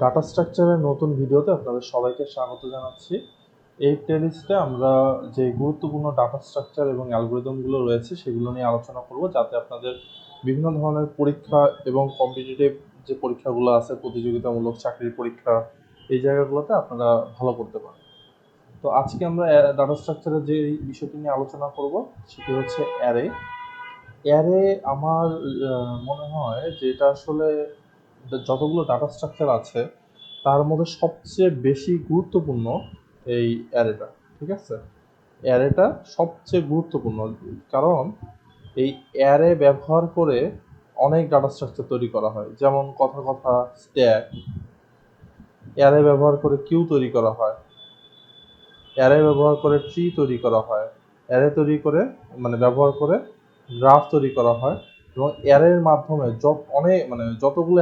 Data স্ট্রাকচারের নতুন ভিডিওতে আপনাদের সবাইকে স্বাগত জানাচ্ছি। এই প্লেলিস্টে আমরা যে গুরুত্বপূর্ণ ডাটা স্ট্রাকচার এবং অ্যালগোরিদমগুলো রয়েছে সেগুলো নিয়ে আলোচনা করব, যাতে আপনাদের বিভিন্ন ধরনের পরীক্ষা এবং কম্পিটিটিভ যে পরীক্ষাগুলো আছে, প্রতিযোগিতামূলক চাকরির পরীক্ষা, এই জায়গাগুলোতে আপনারা ভালো করতে পারেন। তো আজকে আমরা ডাটা স্ট্রাকচারের যে বিষয়টি নিয়ে আলোচনা করব, সেটি হচ্ছে অ্যারে অ্যারে আমার মনে হয় যে এটা আসলে যতগুলো ডাটা স্ট্রাকচার আছে, তার মধ্যে সবচেয়ে বেশি গুরুত্বপূর্ণ এই অ্যারেটা ঠিক আছে? অ্যারেটা সবচেয়ে গুরুত্বপূর্ণ, কারণ এই অ্যারে ব্যবহার করে অনেক ডাটা স্ট্রাকচার তৈরি করা হয়। যেমন কথা কথা স্ট্যাক অ্যারে ব্যবহার করে কিউ তৈরি করা হয় অ্যারে ব্যবহার করে ট্রি তৈরি করা হয় অ্যারে তৈরি করে মানে ব্যবহার করে গ্রাফ তৈরি করা হয়। এবং অ্যারের মাধ্যমে যত অনেক মানে যতগুলো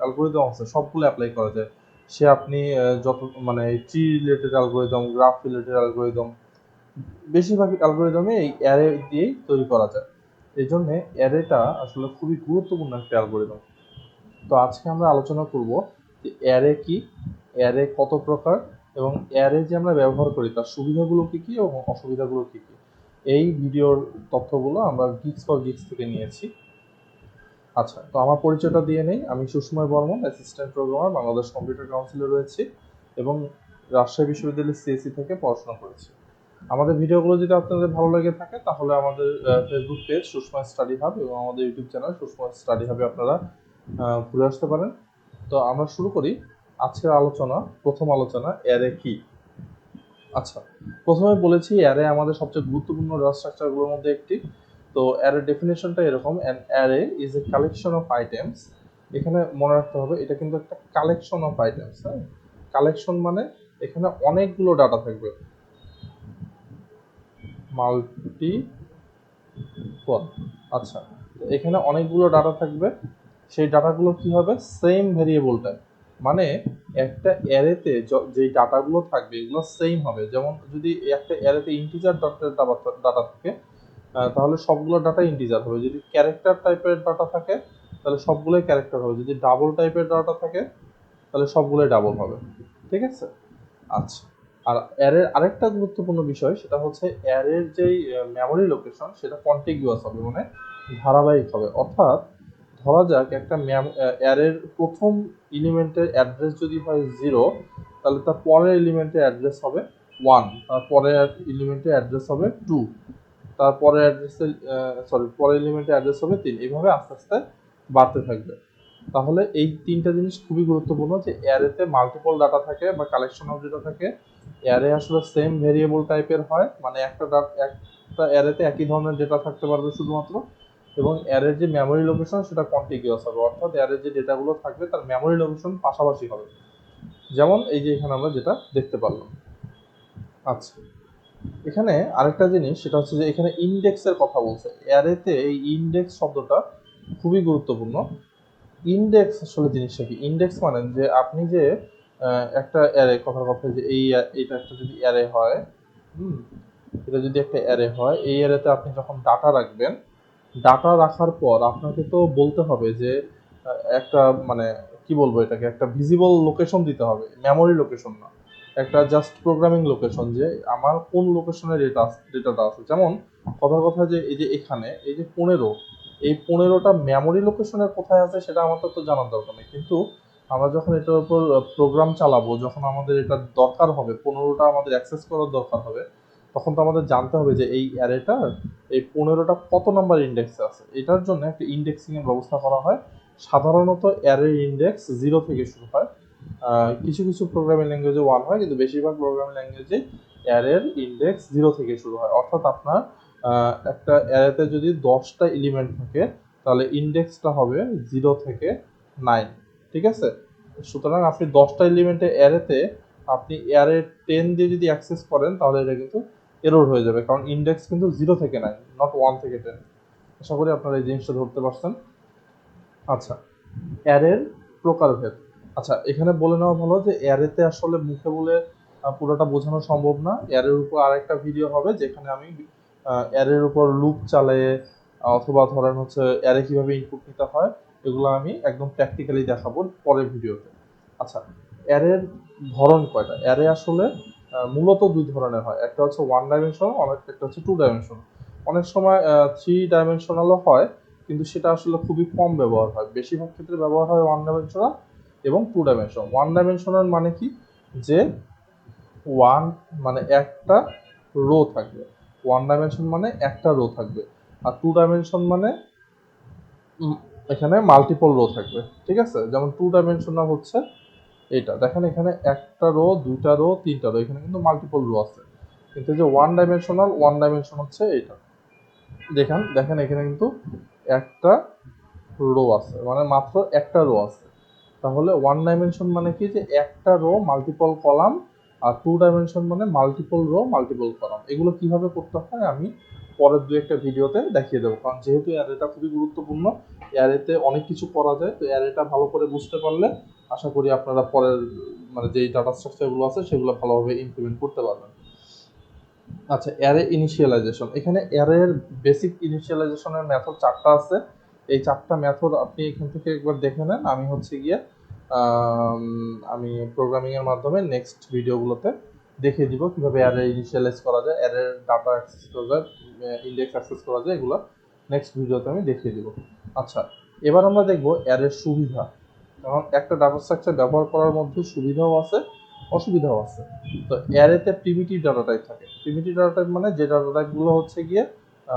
অ্যালগোরিদম আছে, সবগুলো অ্যাপ্লাই করা যায়। সে আপনি যত মানে tree related algorithm graph related algorithm বেশিরভাগ অ্যালগোরিদমে এই অ্যারে দিয়েই তৈরি করা যায়। এই জন্যে অ্যারেটা আসলে খুবই গুরুত্বপূর্ণ একটা অ্যালগোরিদম তো আজকে আমরা আলোচনা করব যে অ্যারে কি অ্যারে কত প্রকার, এবং অ্যারে যে আমরা ব্যবহার করি, তার সুবিধাগুলো কি কি এবং অসুবিধাগুলো কি কি? এই ভিডিওর তথ্যগুলো আমরা গিক্স ফর গিক্স থেকে নিয়েছি। আচ্ছা তো আমার পরিচয়টা দিয়ে নেই। আমি Sushmoy Barman assistant programmer Bangladesh computer কাউন্সিলে রয়েছি এবং রাজশাহী বিশ্ববিদ্যালয়ের সিএসসি থেকে পড়াশোনা করেছি। আমাদের ভিডিওগুলো যদি আপনাদের ভালো লেগে থাকে, তাহলে আমাদের Facebook page Sushmoy study hub এবং আমাদের ইউটিউব চ্যানেল সুষময় স্টাডি হাবে আপনারা ঘুরে আসতে পারেন। তো আমরা শুরু করি। আজকের আলোচনা, প্রথম আলোচনা অ্যারে কি? আচ্ছা প্রথমে বলেছি অ্যারে আমাদের সবচেয়ে গুরুত্বপূর্ণ ডাটা স্ট্রাকচারগুলোর মধ্যে একটি। তো অ্যারে ডেফিনেশনটা এরকম an array is a collection of items এখানে মনে রাখতে হবে এটা কিন্তু একটা কালেকশন অফ আইটেমস হ্যাঁ? কালেকশন মানে এখানে অনেকগুলো ডাটা থাকবে। মাল্টি পদ আচ্ছা তো এখানে অনেকগুলো ডাটা থাকবে। সেই ডাটাগুলো কি হবে? সেম ভেরিয়েবল টাইপ মানে একটা অ্যারেতে যে ডাটাগুলো থাকবে এগুলো সেম হবে। যেমন যদি একটা অ্যারেতে ইন্টিজার ডাটা থাকে আহ, তাহলে সবগুলো ডাটা ইন্টিজার হবে। যদি ক্যারেক্টার টাইপের ডাটা থাকে, তাহলে সবগুলোই ক্যারেক্টার হবে। যদি ডাবল টাইপের ডাটা থাকে, তাহলে সবগুলোই ডাবল হবে। ঠিক আছে? আচ্ছা। আর অ্যারের আরেকটা গুরুত্বপূর্ণ বিষয়, সেটা হচ্ছে অ্যারের যেই মেমোরি লোকেশন সেটা কন্টিগুয়াস হবে মানে ধারাবাহিক হবে। অর্থাৎ ধরা যাক একটা অ্যারের প্রথম এলিমেন্টের অ্যাড্রেস যদি হয় জিরো তাহলে তার পরের এলিমেন্টের অ্যাড্রেস হবে ওয়ান তার পরের এলিমেন্টের অ্যাড্রেস হবে টু তারপরের অ্যাড্রেসে সরি পরের এলিমেন্টের অ্যাড্রেস হবে তিন। এইভাবে আস্তে আস্তে বাড়তে থাকবে। তাহলে এই তিনটা জিনিস খুবই গুরুত্বপূর্ণ যে অ্যারেতে মাল্টিপল ডাটা থাকে বা কালেকশন অফ ডাটা থাকে। অ্যারে আসলে সেম ভেরিয়েবল টাইপের হয় মানে একটা ডাট একটা অ্যারেতে একই ধরনের ডেটা থাকতে পারবে শুধুমাত্র। এবং অ্যারের যে মেমোরি লোকেশন সেটা কন্টিগিউয়াস হবে। অর্থাৎ অ্যারের যে ডেটাগুলো থাকবে, তার মেমোরি লোকেশন পাশাপাশি হবে। যেমন এই যে এখানে আমরা যেটা দেখতে পারলাম। আচ্ছা। এখানে আরেকটা জিনিস, সেটা হচ্ছে যে এখানে ইন্ডেক্সের কথা বলছে। অ্যারেতে এই ইন্ডেক্স শব্দটা খুবই গুরুত্বপূর্ণ। ইন্ডেক্স আসলে জিনিসটা কি? ইন্ডেক্স মানে যে আপনি যে একটা অ্যারে কথার কথা যে এই এটা একটা যদি অ্যারে হয়, হুম, এটা যদি একটা অ্যারে হয়, এই অ্যারেতে আপনি যখন ডাটা রাখবেন, ডাটা রাখার পর আপনাকে তো বলতে হবে যে একটা মানে কি বলব এটাকে? একটা ভিজিবল লোকেশন দিতে হবে মেমোরি লোকেশন না। একটা জাস্ট প্রোগ্রামিং লোকেশন যে আমার কোন লোকেশনে ডেটা ডেটাটা আছে। যেমন কথার কথা যে এই যে এখানে, এই যে পনেরো, এই পনেরোটা মেমোরি লোকেশনের কোথায় আছে সেটা আমাদের তো জানার দরকার নেই। কিন্তু আমরা যখন এটার উপর প্রোগ্রাম চালাবো, যখন আমাদের এটা দরকার হবে, পনেরোটা আমাদের অ্যাক্সেস করার দরকার হবে, তখন তো আমাদের জানতে হবে যে এই অ্যারেটার এই পনেরোটা কত নাম্বার ইন্ডেক্সে আছে। এটার জন্য একটা ইন্ডেক্সিংয়ের ব্যবস্থা করা হয়। সাধারণত অ্যারের ইন্ডেক্স জিরো থেকে শুরু হয়। কিছু কিছু প্রোগ্রামিং ল্যাঙ্গুয়েজে ওয়ান হয়, কিন্তু বেশিরভাগ প্রোগ্রামিং ল্যাঙ্গুয়েজে অ্যারের ইন্ডেক্স জিরো থেকে শুরু হয়। অর্থাৎ আপনার একটা অ্যারেতে যদি দশটা এলিমেন্ট থাকে, তাহলে ইন্ডেক্সটা হবে জিরো থেকে নাইন ঠিক আছে? সুতরাং আপনি দশটা এলিমেন্টের অ্যারেতে আপনি অ্যারে টেন দিয়ে যদি অ্যাক্সেস করেন, তাহলে এটা কিন্তু এরর হয়ে যাবে। কারণ ইন্ডেক্স কিন্তু জিরো থেকে নাইন নট ওয়ান থেকে টেন আশা করি আপনারা এই জিনিসটা ধরতে পারছেন। আচ্ছা অ্যারের প্রকারভেদ। আচ্ছা এখানে বলে নেওয়া ভালো যে অ্যারেতে আসলে মুখে বলে পুরোটা বোঝানো সম্ভব না। অ্যারের উপর আরেকটা ভিডিও হবে যেখানে আমি অ্যারের উপর লুপ চালিয়ে, অথবা ধরেন হচ্ছে অ্যারে কীভাবে ইনপুট নিতে হয়, এগুলো আমি একদম প্র্যাকটিক্যালি দেখাবো পরের ভিডিওতে আচ্ছা অ্যারের ধরন কয়টা? অ্যারে আসলে মূলত দুই ধরনের হয়। একটা হচ্ছে ওয়ান ডাইমেনশনাল অনেক একটা হচ্ছে টু ডাইমেনশনাল অনেক সময় থ্রি ডাইমেনশনালও হয়, কিন্তু সেটা আসলে খুবই কম ব্যবহার হয়। বেশিরভাগ ক্ষেত্রে ব্যবহার হয় ওয়ান ডাইমেনশনাল এবং টু ডাইমেনশনাল ওয়ান ডাইমেনশনাল মানে কি? যে ওয়ান মানে একটা রো থাকবে। ওয়ান ডাইমেনশন মানে একটা রো থাকবে। আর টু ডাইমেনশন মানে এখানে মাল্টিপল রো থাকবে। ঠিক আছে? যেমন টু ডাইমেনশনাল হচ্ছে এইটা। দেখেন এখানে একটা রো দুইটা রো তিনটা রো এখানে কিন্তু মাল্টিপল রো আছে। কিন্তু যে ওয়ান ডাইমেনশনাল ওয়ান ডাইমেনশন হচ্ছে এইটা। দেখেন দেখেন এখানে কিন্তু একটা রো আছে। মানে মাত্র একটা রো আছে। তাহলে ওয়ান ডাইমেনশন মানে কি যে একটা রো মাল্টিপল কলাম আর টু ডাইমেনশন মানে মাল্টিপল রো মাল্টিপল কলাম এগুলো কীভাবে করতে হয় আমি পরের দু একটা ভিডিওতে দেখিয়ে দেবো। কারণ যেহেতু অ্যারেটা খুবই গুরুত্বপূর্ণ অ্যারেতে অনেক কিছু করা যায়, তো অ্যারেটা ভালো করে বুঝতে পারলে আশা করি আপনারা পরের মানে যেই ডাটা স্ট্রাকচারগুলো আছে সেগুলো ভালোভাবে ইমপ্লিমেন্ট করতে পারবেন। আচ্ছা অ্যারে ইনিশিয়ালাইজেশন এখানে অ্যারের বেসিক ইনিশিয়ালাইজেশনের মেথড চারটা আছে। এই চারটা মেথড আপনি এখান থেকে একবার দেখে নেন। আমি হচ্ছে গিয়ে আমি প্রোগ্রামিং এর মাধ্যমে নেক্সট ভিডিওগুলোতে দেখিয়ে দিব কীভাবে অ্যারে ইনিশিয়ালাইজ করা যায় অ্যারের ডাটা অ্যাক্সেস করা যায় ইন্ডেক্স অ্যাক্সেস করা যায় এগুলো নেক্সট ভিডিওতে আমি দেখিয়ে দিব। আচ্ছা এবার আমরা দেখব অ্যারের সুবিধা। কারণ একটা ডাটা স্ট্রাকচার ব্যবহার করার মধ্যে সুবিধাও আছে অসুবিধাও আছে। তো অ্যারেতে প্রিমিটিভ ডাটা টাইপ থাকে। প্রিমিটিভ ডাটা টাইপ মানে যে ডাটা টাইপগুলো হচ্ছে গিয়ে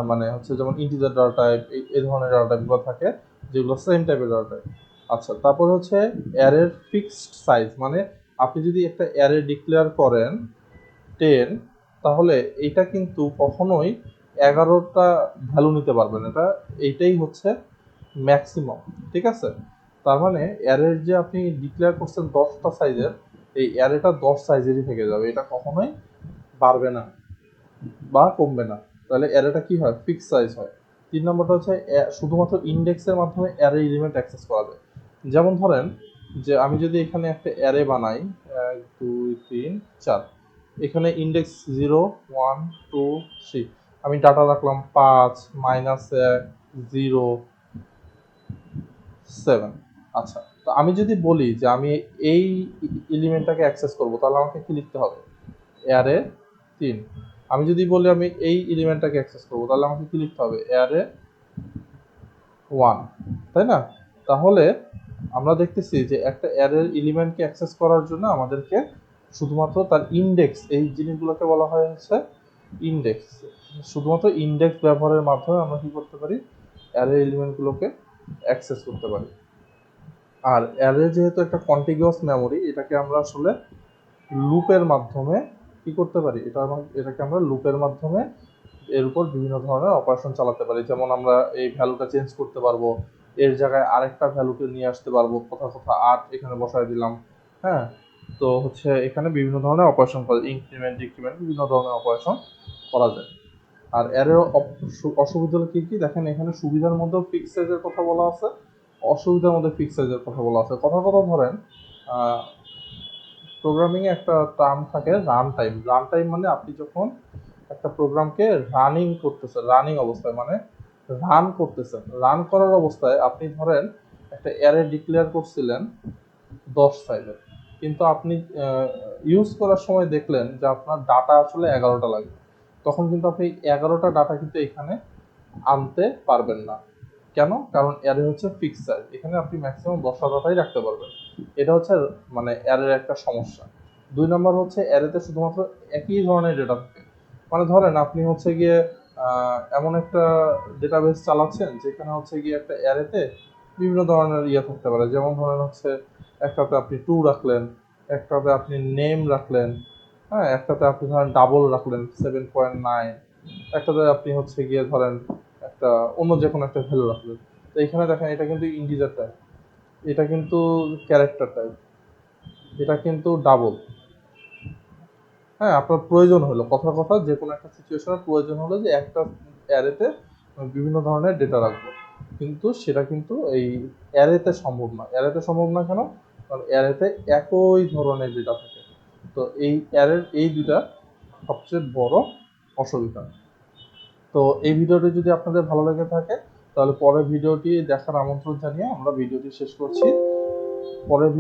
মানে হচ্ছে যেমন ইন্টিজার ডাটা টাইপ এই ধরনের ডাটা টাইপগুলো থাকে, যেগুলো সেম টাইপের ডাটা টাইপ আচ্ছা তারপর হচ্ছে অ্যারের ফিক্সড সাইজ মানে আপনি যদি একটা অ্যারে ডিক্লেয়ার করেন টেন তাহলে এটা কিন্তু কখনোই এগারোটা ভ্যালু নিতে পারবেন এটা, এইটাই হচ্ছে ম্যাক্সিমাম ঠিক আছে? তার মানে অ্যারের যে আপনি ডিক্লেয়ার করছেন দশটা সাইজের এই অ্যারেটা দশ সাইজেরই থেকে যাবে। এটা কখনোই বাড়বে না বা কমবে না। তাহলে অ্যারেটা কি হয়? ফিক্স সাইজ হয়। তিন নম্বরটা হচ্ছে শুধুমাত্র ইন্ডেক্সের মাধ্যমে অ্যারে এলিমেন্ট অ্যাক্সেস করা যায়। যেমন ধরেন যে আমি যদি এখানে একটা অ্যারে বানাই, এক, দুই, তিন, চার, এখানে index zero one two three আমি ডাটা রাখলাম পাঁচ মাইনাস এক জিরো সেভেন আচ্ছা তো আমি যদি বলি যে আমি এই এলিমেন্টটাকে অ্যাক্সেস করব, তাহলে আমাকে কি লিখতে হবে? অ্যারে তিন। আমি যদি বলি আমি এই এলিমেন্টটাকে অ্যাক্সেস করব, তাহলে আমাকে কি লিখতে হবে? অ্যারে ওয়ান তাই না? তাহলে আমরা দেখতেছি যে একটা অ্যারের এলিমেন্টকে অ্যাক্সেস করার জন্য আমাদেরকে শুধুমাত্র তার ইন্ডেক্স এই জিনিসগুলোকে বলা হয় হচ্ছে ইন্ডেক্স শুধুমাত্র ইন্ডেক্স ব্যবহারের মাধ্যমে আমরা কি করতে পারি? অ্যারে এলিমেন্টগুলোকে অ্যাক্সেস করতে পারি। আর অ্যারে যেহেতু একটা কন্টিনিউয়াস মেমোরি এটাকে আমরা আসলে লুপের মাধ্যমে কি করতে পারি? এটা এটাকে আমরা লুপের মাধ্যমে এর উপর বিভিন্ন ধরনের অপারেশন চালাতে পারি। যেমন আমরা এই ভ্যালুটা চেঞ্জ করতে পারব, এর জায়গায় আরেকটা ভ্যালুকে নিয়ে আসতে পারব, কোথাও কোথাও আট এখানে বসায় দিলাম হ্যাঁ? তো হচ্ছে এখানে বিভিন্ন ধরনের অপারেশন করা ইনক্রিমেন্ট ডিক্রিমেন্ট বিভিন্ন ধরনের অপারেশন করা যায়। আর এর অসুবিধা হলো কি কি? দেখেন এখানে সুবিধার মধ্যেও ফিক্স সাইজের কথা বলা আছে, অসুবিধার মধ্যে ফিক্স সাইজের কথা বলা আছে। কথা কথা ধরেন প্রোগ্রামিংয়ে একটা টার্ম থাকে রান টাইম রান টাইম মানে আপনি যখন একটা প্রোগ্রামকে রানিং করতেছেন রানিং অবস্থায় মানে রান করতেছেন। রান করার অবস্থায় আপনি ধরেন একটা অ্যারে ডিক্লেয়ার করছিলেন দশ সাইজের কিন্তু আপনি ইউজ করার সময় দেখলেন যে আপনার ডাটা আসলে এগারোটা লাগে। তখন কিন্তু আপনি এগারোটা ডাটা কিন্তু এখানে আনতে পারবেন না। কেন? কারণ অ্যারে হচ্ছে ফিক্স সাইজ এখানে আপনি ম্যাক্সিমাম দশটা ডাটাই রাখতে পারবেন। এটা হচ্ছে মানে অ্যারের একটা সমস্যা। দুই নম্বর হচ্ছে অ্যারেতে শুধুমাত্র একই ধরনের ডেটা থাকে। মানে ধরেন আপনি হচ্ছে গিয়ে এমন একটা ডেটাবেস চালাচ্ছেন যেখানে হচ্ছে গিয়ে একটা অ্যারেতে বিভিন্ন ধরনের ইয়ে থাকতে পারে। যেমন ধরেন হচ্ছে, একটাতে আপনি টু রাখলেন, একটাতে আপনি নেম রাখলেন হ্যাঁ একটাতে আপনি ধরেন ডাবল রাখলেন সেভেন পয়েন্ট নাইন একটাতে আপনি হচ্ছে গিয়ে ধরেন একটা অন্য যে কোনো একটা ভ্যালু রাখলেন। তো এখানে দেখেন এটা কিন্তু ইন্টিজার টাইপ এটা কিন্তু ক্যারেক্টার টাইপ এটা কিন্তু ডাবল হ্যাঁ আপনার প্রয়োজন হলো। কথা কথা, যে কোনো একটা সিচুয়েশনের প্রয়োজন হলো যে একটা অ্যারেতে বিভিন্ন ধরনের ডেটা রাখব। কিন্তু সেটা কিন্তু এই অ্যারেতে সম্ভব না। অ্যারেতে সম্ভব না কেন? কারণ অ্যারেতে একই ধরনের ডেটা থাকে। তো এই অ্যারের এই দুটা সবচেয়ে বড় অসুবিধা। তো এই ভিডিওটি যদি আপনাদের ভালো লেগে থাকে তাহলে পরের ভিডিওটি দেখার আমন্ত্রণ জানিয়ে আমরা ভিডিওটি শেষ করছি। পরের